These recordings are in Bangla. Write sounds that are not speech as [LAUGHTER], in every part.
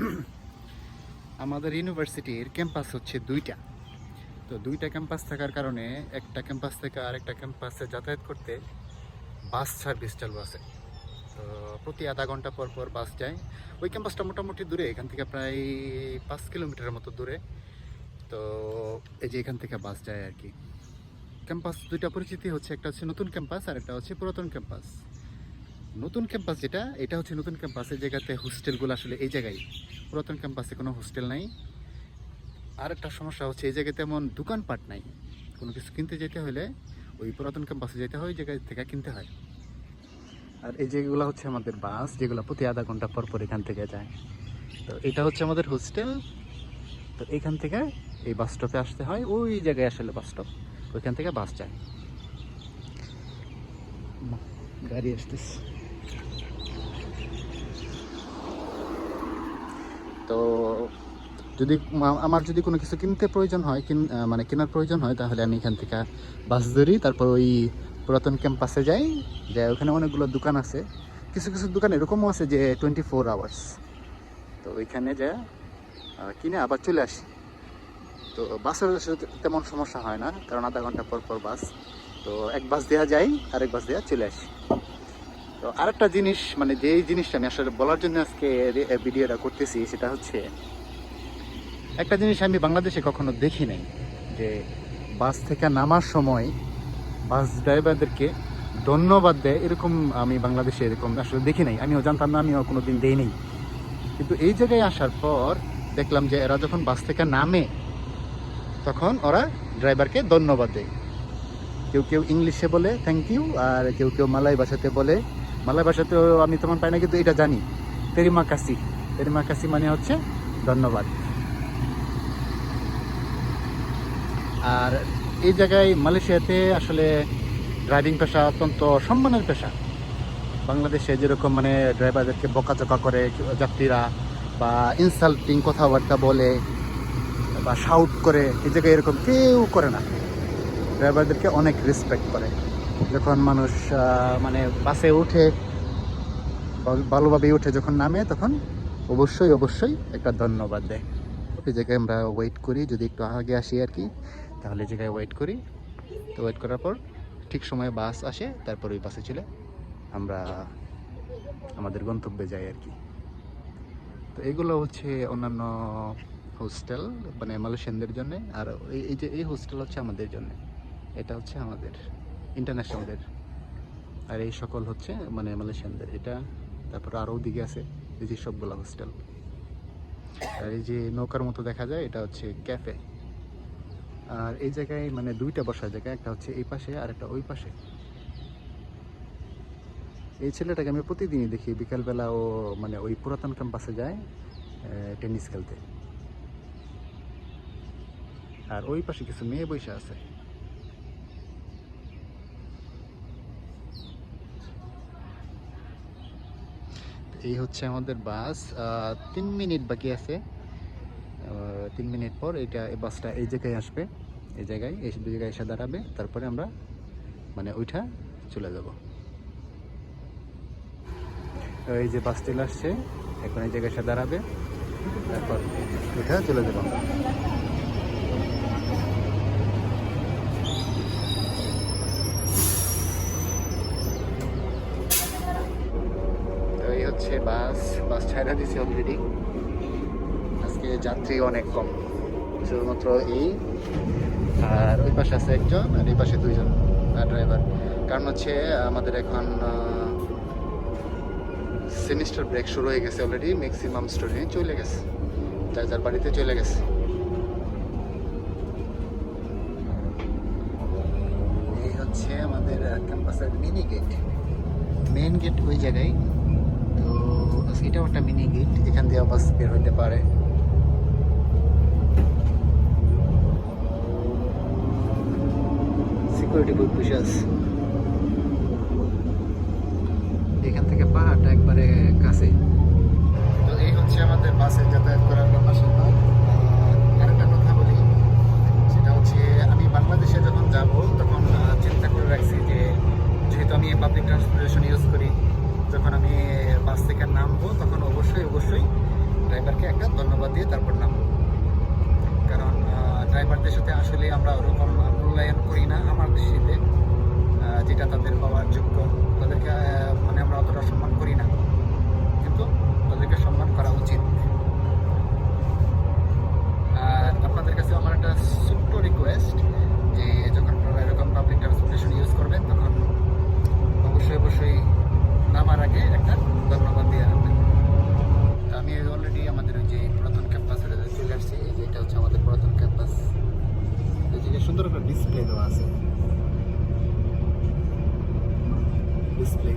[CLEARS THROAT] আমাদের ইউনিভার্সিটির ক্যাম্পাস হচ্ছে দুইটা। তো দুইটা ক্যাম্পাস থাকার কারণে একটা ক্যাম্পাস থেকে আরেকটা ক্যাম্পাসে যাতায়াত করতে বাস সার্ভিস চালু আছে। তো প্রতি আধা ঘণ্টা পর পর বাস যায়। ওই ক্যাম্পাসটা মোটামুটি দূরে, এখান থেকে প্রায় পাঁচ কিলোমিটারের মতো দূরে। তো এই যে এখান থেকে বাস যায় আর কি। ক্যাম্পাস দুইটা পরিচিতি হচ্ছে, একটা হচ্ছে নতুন ক্যাম্পাস আর একটা হচ্ছে পুরাতন ক্যাম্পাস। নতুন ক্যাম্পাস যেটা, এটা হচ্ছে নতুন ক্যাম্পাস এই জায়গাতে হোস্টেলগুলো আসলে এই জায়গায়, পুরাতন ক্যাম্পাসে কোনো হোস্টেল নাই। আর একটা সমস্যা হচ্ছে এই জায়গায় তেমন দোকানপাট নাই। কোনো কিছু কিনতে যেতে হলে ওই পুরাতন ক্যাম্পাসে যেতে হয়, ওই জায়গা থেকে কিনতে হয়। আর এই যেগুলো হচ্ছে আমাদের বাস, যেগুলো প্রতি আধা ঘণ্টা পর পর এখান থেকে যায়। তো এটা হচ্ছে আমাদের হোস্টেল। তো এখান থেকে এই বাস স্টপে আসতে হয়, ওই জায়গায় আসলে বাস স্টপ। ওইখান থেকে বাস যায়। গাড়ি আসতেছে তো যদি আমার যদি কোনো কিছু কিনতে প্রয়োজন হয়, কিন মানে কেনার প্রয়োজন হয়, তাহলে আমি এখান থেকে বাস ধরি, তারপর ওই পুরাতন ক্যাম্পাসে যাই, যে ওখানে অনেকগুলো দোকান আছে। কিছু কিছু দোকান এরকমও আছে যে টোয়েন্টি ফোর আওয়ার্স তো ওইখানে যা কিনে আবার চলে আসি। তো বাসের তেমন সমস্যা হয় না, কারণ আধা ঘণ্টা পর পর বাস। তো এক বাস দেওয়া যায়, আরেক বাস দেওয়া চলে আসি। তো আরেকটা জিনিস মানে যেই জিনিসটা আমি আসলে বলার জন্য আজকে ভিডিওটা করতেছি, সেটা হচ্ছে একটা জিনিস আমি বাংলাদেশে কখনো দেখি নাই, যে বাস থেকে নামার সময় বাস ড্রাইভারদেরকে ধন্যবাদ দেয়, এরকম আমি বাংলাদেশে এরকম আসলে দেখি নাই। আমিও জানতাম না, আমিও কোনো দিন দেই নাই। কিন্তু এই জায়গায় আসার পর দেখলাম যে এরা যখন বাস থেকে নামে, তখন ওরা ড্রাইভারকে ধন্যবাদ দেয়। কেউ কেউ ইংলিশে বলে থ্যাংক ইউ আর কেউ কেউ মালাই ভাষাতে বলে। মালাই ভাষাতেও আমি তেমন পাই না, কিন্তু এটা জানি। তেরিমা কাসি তেরিমা কাসি মানে হচ্ছে ধন্যবাদ। আর এই জায়গায় মালয়েশিয়াতে আসলে ড্রাইভিং পেশা অত্যন্ত সম্মানের পেশা। বাংলাদেশে যেরকম মানে ড্রাইভারদেরকে বকাচকা করে যাত্রীরা বা ইনসাল্টিং কথাবার্তা বলে বা শাউট করে, এই জায়গায় এরকম কেউ করে না। ড্রাইভারদেরকে অনেক রেসপেক্ট করে। যখন মানুষ মানে বাসে উঠে ভালোভাবে উঠে যখন নামে, তখন অবশ্যই অবশ্যই একটা ধন্যবাদ দেয়। এই জায়গায় আমরা ওয়েট করি, যদি একটু আগে আসি আর কি। তাহলে জায়গায় ওয়েট করি, তো ওয়েট করার পর ঠিক সময়ে বাস আসে, তারপর ওই বাসে চলে আমরা আমাদের গন্তব্যে যাই আর কি। তো এগুলো হচ্ছে অন্যান্য হোস্টেল মানে মালয়েশিয়ানদের জন্য, আর এই যে, এই হোস্টেল হচ্ছে আমাদের জন্য। এটা হচ্ছে আমাদের ইন্টারন্যাশনালদের আর এই সকল হচ্ছে মানে মালয়েশিয়ানদের। এটা তারপর আরও দিকে আছে, এই যে সবগুলো হোস্টেল আর এই যে নৌকার মতো দেখা যায়, এটা হচ্ছে ক্যাফে আর এই জায়গায় মানে দুইটা বসার জায়গা, একটা হচ্ছে এই পাশে আর একটা ওই পাশে। এই ছেলেটাকে আমি প্রতিদিনই দেখি, বিকালবেলা ও মানে ওই পুরাতন ক্যাম্পাসে যায় টেনিস খেলতে। আর ওই পাশে কিছু মেয়ে বসে আছে। এই হচ্ছে আমাদের বাস তিন মিনিট বাকি আছে। তিন মিনিট পর এটা এই বাসটা এই জায়গায় আসবে, এই জায়গায় এই দুই জায়গায় এসে দাঁড়াবে, তারপরে আমরা মানে ওইটা চলে যাব। এই যে বাস চলে আসছে, এখন এই জায়গায় এসে দাঁড়াবে, তারপর ওইটা চলে যাব হচ্ছে বাস বাস ছাড়া দিছে অলরেডি আজকে যাত্রী অনেক কম। শুধুমাত্র এই আর ওই পাশে আছে একজন আর এই পাশে দুইজন ড্রাইভার কারণ হচ্ছে আমাদের এখন সেমিস্টার ব্রেক শুরু হয়ে গেছে অলরেডি ম্যাক্সিমাম স্টুডেন্ট চলে গেছে। যার যার বাড়িতে চলে গেছে। এই হচ্ছে আমাদের ক্যাম্পাসের মিনি গেট মেন গেট ওই জায়গায়। তো এটাও একটা মিনি গেট এখান দিয়ে বাস বের হইতে পারে। সিকিউরিটি বুথ বসে এখান থেকে পাহাড়টা একবারে কাছে। তো এই হচ্ছে আমাদের বাসে যাতায়াত করার স্যাপার। আর আরেকটা কথা বলি, সেটা হচ্ছে আমি বাংলাদেশে যখন যাব, তখন চিন্তা করে রাখছি যে, যেহেতু আমি পাবলিক ট্রান্সপোর্টেশন ইউজ করি, যখন আমি বাস থেকে নামবো, তখন অবশ্যই অবশ্যই ড্রাইভারকে একটা ধন্যবাদ দিয়ে তারপর নামবো। কারণ ড্রাইভারদের সাথে আসলে আমরা ওরকম মূল্যায়ন করি না আমার দৃষ্টিতে আহ, যেটা তাদের পাওয়ার যোগ্য তাদেরকে আহ, মানে আমরা অতটা সম্মান করি না কিন্তু তাদেরকে সম্মান করা উচিত আর আপনাদের কাছে আমার একটা ছোট্ট রিকোয়েস্ট যে যখন আপনারা এরকম পাবলিক ট্রান্সপোর্টেশন ইউজ করবেন তখন অবশ্যই অবশ্যই নামার আগে একটা ধন্যবাদ দিয়ে রাখবেন তো আমি অলরেডি আমাদের ওই যে পুরাতন ক্যাম্পাসের চলে আসছি এই যে এটা হচ্ছে আমাদের পুরাতন ক্যাম্পাস এই যে সুন্দর একটা ডিসপ্লে দেওয়া আছে। ডিসপ্লে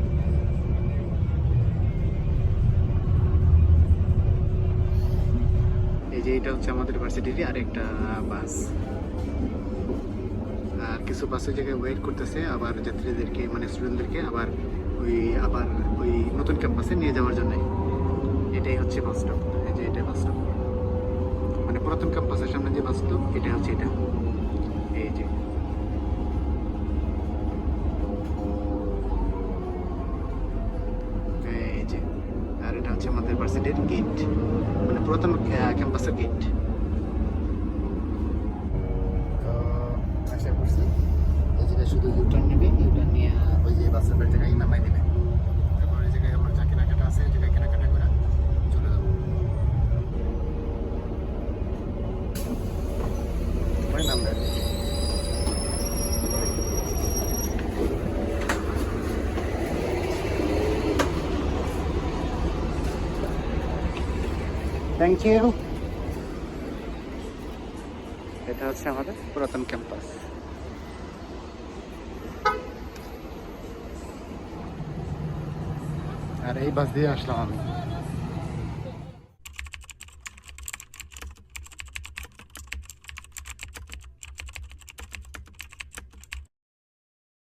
এই যে এটা হচ্ছে আমাদের ইউনিভার্সিটির আরেকটা বাস আর কিছু বাস জায়গায় ওয়েট করতেছে, আবার যাত্রীদেরকে মানে স্টুডেন্টদেরকে আবার ওই আবার ওই নতুন ক্যাম্পাসে নিয়ে যাওয়ার জন্য। এটাই হচ্ছে বাস স্টপ এই যে এটাই বাস স্টপ মানে পুরাতন ক্যাম্পাসের সামনে যে বাস স্টপ এটা হচ্ছে এটা। গেট। মানে পুরাতন ক্যাম্পাসের গেট। আশা করছি, এই জায়গায় শুধু ইউটার্ন নেবে ইউটার্ন নিয়ে ওই যে বাসের বাড়ি থেকে নামাই দেবে তারপর ওই জায়গায় আমার যা কেনাকাটা আছে ওই জায়গায় কেনাকাটা করে চলে যাব পরে নামবে আর কি। থ্যাংক ইউ এটা হচ্ছে আমাদের পুরাতন ক্যাম্পাস আর এই বাস দিয়ে আসলাম আমি